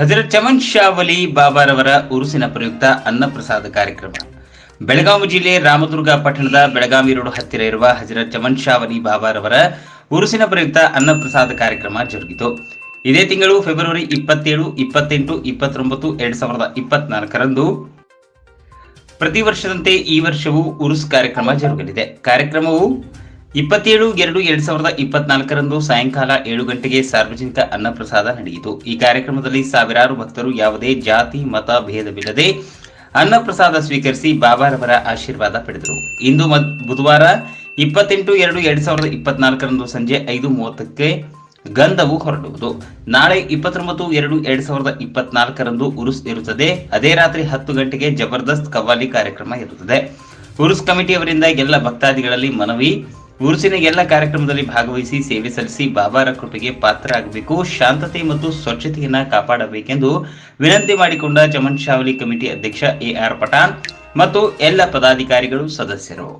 ಹಜರತ್ ಚಮನ್ ಶಾವಲಿ ಬಾಬಾರವರ ಉರುಸಿನ ಪ್ರಯುಕ್ತ ಅನ್ನಪ್ರಸಾದ ಕಾರ್ಯಕ್ರಮ. ಬೆಳಗಾವಿ ಜಿಲ್ಲೆ ರಾಮದುರ್ಗ ಪಟ್ಟಣದ ಬೆಳಗಾವಿ ರೋಡ್ ಹತ್ತಿರ ಇರುವ ಹಜರತ್ ಚಮನ್ ಶಾವಲಿ ಬಾಬಾರವರ ಉರುಸಿನ ಪ್ರಯುಕ್ತ ಅನ್ನಪ್ರಸಾದ ಕಾರ್ಯಕ್ರಮ ಜರುಗಿತು. ಇದೇ ತಿಂಗಳು ಫೆಬ್ರವರಿ ಇಪ್ಪತ್ತೇಳು, ಇಪ್ಪತ್ತೆಂಟು, ಇಪ್ಪತ್ತೊಂಬತ್ತು, ಎರಡ್ ಸಾವಿರದ ಇಪ್ಪತ್ನಾಲ್ಕರಂದು ಪ್ರತಿ ವರ್ಷದಂತೆ ಈ ವರ್ಷವೂ ಉರುಸ್ ಕಾರ್ಯಕ್ರಮ ಜರುಗಲಿದೆ. ಕಾರ್ಯಕ್ರಮವು ಇಪ್ಪತ್ತೇಳು, ಎರಡು, ಎರಡ್ ಸಾವಿರದ ಇಪ್ಪತ್ನಾಲ್ಕರಂದು ಸಾಯಂಕಾಲ ಏಳು ಗಂಟೆಗೆ ಸಾರ್ವಜನಿಕ ಅನ್ನಪ್ರಸಾದ ನಡೆಯಿತು. ಈ ಕಾರ್ಯಕ್ರಮದಲ್ಲಿ ಸಾವಿರಾರು ಭಕ್ತರು ಯಾವುದೇ ಜಾತಿ, ಮತ, ಭೇದವಿಲ್ಲದೆ ಅನ್ನಪ್ರಸಾದ ಸ್ವೀಕರಿಸಿ ಬಾಬಾರವರ ಆಶೀರ್ವಾದ ಪಡೆದರು. ಇಂದು ಬುಧವಾರ ಇಪ್ಪತ್ತೆಂಟು, ಎರಡು, ಎರಡ್ ಸಾವಿರದ ಇಪ್ಪತ್ನಾಲ್ಕರಂದು ಸಂಜೆ ಐದು ಮೂವತ್ತಕ್ಕೆ ಗಂಧವು ಹೊರಡುವುದು. ನಾಳೆ ಇಪ್ಪತ್ತೊಂಬತ್ತು, ಎರಡು, ಎರಡ್ ಸಾವಿರದ ಇಪ್ಪತ್ನಾಲ್ಕರಂದು ಉರುಸ್ ಇರುತ್ತದೆ. ಅದೇ ರಾತ್ರಿ ಹತ್ತು ಗಂಟೆಗೆ ಜಬರ್ದಸ್ತ್ ಕವ್ವಾಲಿ ಕಾರ್ಯಕ್ರಮ ಇರುತ್ತದೆ. ಉರುಸ್ ಕಮಿಟಿಯವರಿಂದ ಎಲ್ಲ ಭಕ್ತಾದಿಗಳಲ್ಲಿ ಮನವಿ ಉರುಸಿನ ಎಲ್ಲ ಕಾರ್ಯಕ್ರಮದಲ್ಲಿ ಭಾಗವಹಿಸಿ ಸೇವೆ ಸಲ್ಲಿಸಿ ಬಾಬಾರ ಕೃಪೆಗೆ ಪಾತ್ರರಾಗಬೇಕು, ಶಾಂತತೆ ಮತ್ತು ಸ್ವಚ್ಛತೆಯನ್ನ ಕಾಪಾಡಬೇಕೆಂದು ವಿನಂತಿ ಮಾಡಿಕೊಂಡ ಚಮನ್ ಶಾವಲಿ ಕಮಿಟಿ ಅಧ್ಯಕ್ಷ ಎ ಆರ್ ಪಠಾಣ್ ಮತ್ತು ಎಲ್ಲ ಪದಾಧಿಕಾರಿಗಳು ಸದಸ್ಯರು.